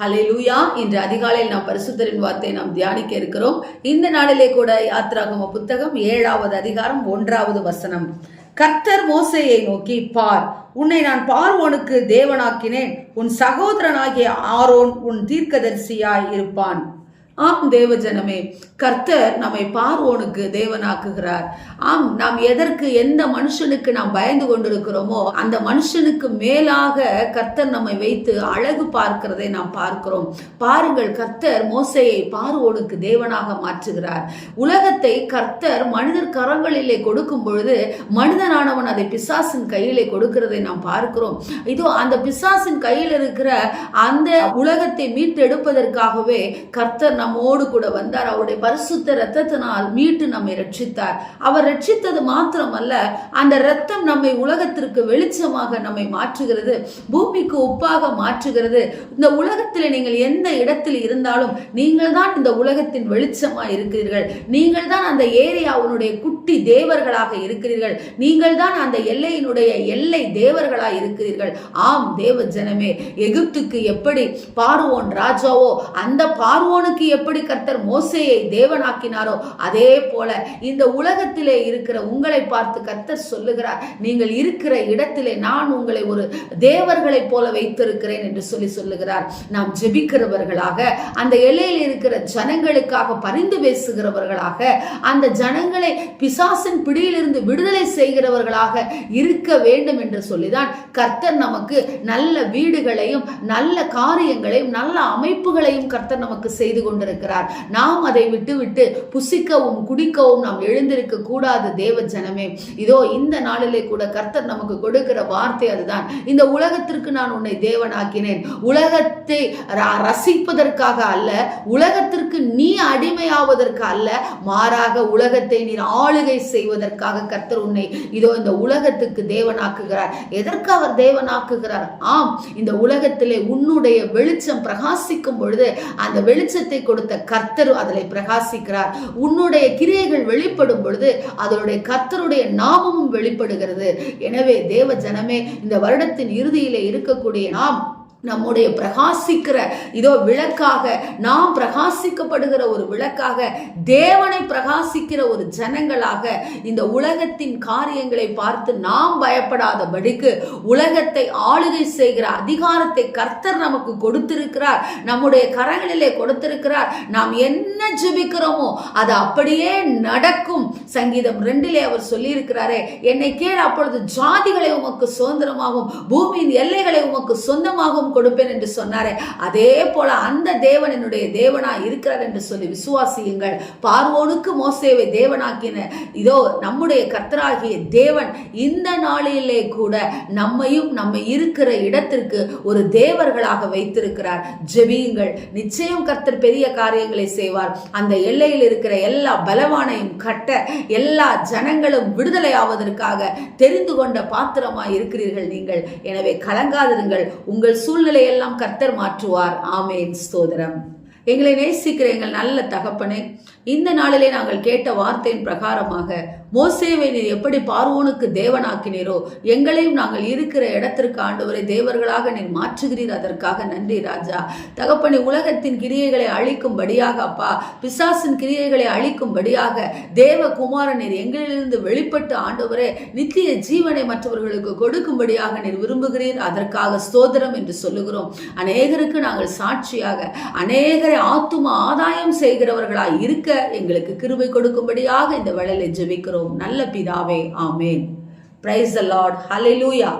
ஹalleluya. இன்று அதிகாலையில் நாம் பரிசுத்தரின் வார்த்தை நாம் தியானிக்க இருக்கிறோம். இந்த நாளிலே கூட யாத்ராகம புத்தகம் ஏழாவது அதிகாரம் ஒன்றாவது வசனம். கர்த்தர் மோசையை நோக்கி பார். உன்னை நான் பார்வோனுக்கு தேவனாக்கினேன். உன் சகோதரனாகிய ஆரோன் உன் தீர்க்கதரிசியாய் இருப்பான். ஆம் தேவஜனமே கர்த்தர் நம்மை பார்வோனுக்கு தேவனாக்குகிறார். ஆம் நாம் எதற்கு எந்த மனுஷனுக்கு நாம் பயந்து கொண்டிருக்கிறோமோ அந்த மனுஷனுக்கு மேலாக கர்த்தர் நம்மை வைத்து அழகு பார்க்கிறதை நாம் பார்க்கிறோம். பாருங்கள் கர்த்தர் மோசையை பார்வோனுக்கு தேவனாக மாற்றுகிறார். உலகத்தை கர்த்தர் மனிதர் கரங்களிலே கொடுக்கும் பொழுது மனிதனானவன் அதை பிசாசின் கையிலே கொடுக்கிறதை நாம் பார்க்கிறோம். இதோ அந்த பிசாசின் கையில் இருக்கிற அந்த உலகத்தை மீட்டெடுப்பதற்காகவே கர்த்தர் நம்மோடு கூட வந்தார். அவருடைய பரிசுத்த ரத்தத்தினால் மீட்டு நம்மை ரட்சித்தார் அவர் ரட்சித்தது மாத்திரமல்ல அந்த ரத்தம் நம்மை உலகத்திற்கு வெளிச்சமாக நம்மை மாற்றுகிறது பூமிக்கு உப்பாக மாற்றுகிறது. இந்த உலகத்தில் நீங்கள் எந்த இடத்தில் இருந்தாலும் நீங்கள் தான் இந்த உலகத்தின் வெளிச்சமாக இருக்கிறீர்கள். நீங்கள் தான் அந்த ஏரியாவுடைய குட்டி தேவர்களாக இருக்கிறீர்கள். நீங்கள் தான் அந்த எல்லையினுடைய எல்லை தேவர்களாக இருக்கிறீர்கள். ஆம் தேவ ஜனமே எகிப்துக்கு எப்படி பார்வோன் ராஜாவோ அந்த பார்வோனுக்கு எப்படி கர்த்தர் மோசையை தேவனாக்கினாரோ அதே போல இந்த உலகத்திலே இருக்கிற உங்களை பார்த்து கர்த்தர் சொல்லுகிறார் நீங்கள் இருக்கிற இடத்திலே நான் உங்களை ஒரு தேவர்களைப் போல வைத்திருக்கிறேன் என்று சொல்லி சொல்லுகிறார். நாம் ஜெபிக்கிறவர்களாக அந்த எல்லையில் இருக்கிற ஜனங்களுக்காக பரிந்து பேசுகிறவர்களாக அந்த ஜனங்களை பிசாசின் பிடியிலிருந்து விடுதலை செய்கிறவர்களாக இருக்க வேண்டும் என்று சொல்லிதான் கர்த்தர் நமக்கு நல்ல வீடுகளையும் நல்ல காரியங்களையும் நல்ல அமைப்புகளையும் கர்த்தர் நமக்கு செய்து கொண்டு கொண்டிருக்கிறார். நாம் அதை விட்டுவிட்டு புசிக்கவும் குடிக்கவும் நாம் எழுந்திருக்க கூடாது தேவ ஜனமே. இதோ இந்த நாளிலே கூட கர்த்தர் நமக்கு கொடுக்கிற வார்த்தை அதுதான். இந்த உலகத்திற்கு நான் உன்னை தேவனாக்கினேன். உலகத்தை ரசிப்பதற்காக அல்ல உலகத்திற்கு நீ அடிமையாவதற்கு அல்ல மாறாக உலகத்தை நீ ஆளுகை செய்வதற்காக கர்த்தர் உன்னை இதோ இந்த உலகத்துக்கு தேவனாக்குகிறார். எதற்கு அவர் தேவனாக்குகிறார்? ஆம் இந்த உலகத்திலே உன்னுடைய வெளிச்சம் பிரகாசிக்கும் பொழுது அந்த வெளிச்சத்தை கொடுத்த கர்த்தர் அதில் பிரகாசிக்கிறார். உன்னுடைய கிரியைகள் வெளிப்படும் பொழுது அதனுடைய கர்த்தருடைய நாமமும் வெளிப்படுகிறது. எனவே தேவ ஜனமே இந்த வருடத்தின் இறுதியிலே இருக்கக்கூடிய நாம் நம்முடைய பிரகாசிக்கிற இதோ விளக்காக நாம் பிரகாசிக்கப்படுகிற ஒரு விளக்காக தேவனை பிரகாசிக்கிற ஒரு ஜனங்களாக இந்த உலகத்தின் காரியங்களை பார்த்து நாம் பயப்படாதபடிக்கு உலகத்தை ஆளுகை செய்கிற அதிகாரத்தை கர்த்தர் நமக்கு கொடுத்திருக்கிறார். நம்முடைய கரங்களிலே கொடுத்திருக்கிறார். நாம் என்ன ஜெபிக்கிறோமோ அது அப்படியே நடக்கும். சங்கீதம் ரெண்டிலே அவர் சொல்லியிருக்கிறாரே என்னை கேள் அப்பொழுது ஜாதிகளை உமக்கு சுதந்திரமாகும் பூமியின் எல்லைகளை உமக்கு சொந்தமாகவும் கொடுப்பேன் என்று சொன்னாரே. அதே போல அந்த தேவன் என்னுடைய தேவனா இருக்கிறார் என்று சொல்லி விசுவாசியுங்கள். பார்வோனுக்கு மோசேவை தேவனாக்கின இதோ நம்முடைய கர்த்தராகிய தேவன் இந்த நாளிலே கூட நம்மையும் நம்ம இருக்கிற இடத்திற்கு ஒரு தேவர்களாக வைத்திருக்கிறார். ஜெபியுங்கள். நிச்சயம் கர்த்தர் பெரிய காரியங்களை செய்வார். அந்த எல்லையில் இருக்கிற எல்லா பலவானையும் கட்ட எல்லா ஜனங்களும் விடுதலை ஆவதற்காக தெரிந்து கொண்ட பாத்திரமாய் இருக்கிறீர்கள் நீங்கள். எனவே கலங்காதிருங்கள். உங்கள் சூழ் சூழ்நிலையெல்லாம் கர்த்தர் மாற்றுவார். ஆமேன். ஸ்தோதரம் எங்களை நேசிக்கிற எங்கள் நல்ல தகப்பனே இந்த நாளிலே நாங்கள் கேட்ட வார்த்தையின் பிரகாரமாக மோசேவை நீர் எப்படி பார்வோனுக்கு தேவனாக்கினீரோ எங்களையும் நாங்கள் இருக்கிற இடத்திற்கு ஆண்டவரை தேவர்களாக நீர் மாற்றுகிறீர் அதற்காக நன்றி ராஜா. தகப்பனை உலகத்தின் கிரியைகளை அழிக்கும்படியாக அப்பா பிசாசின் கிரியைகளை அழிக்கும்படியாக தேவ குமாரன் நீர் எங்களிலிருந்து வெளிப்பட்டு ஆண்டவரே நித்திய ஜீவனை மற்றவர்களுக்கு கொடுக்கும்படியாக நீர் விரும்புகிறீர் அதற்காக சோதரம் என்று சொல்லுகிறோம். அநேகருக்கு நாங்கள் சாட்சியாக அநேகரை ஆத்தும ஆதாயம் செய்கிறவர்களாய் இருக்க எங்களுக்கு கிருபை கொடுக்கும்படியாக இந்த வேலையை ஜெபிக்கிறோம். நல்ல பிதாவே ஆமேன். Praise the Lord hallelujah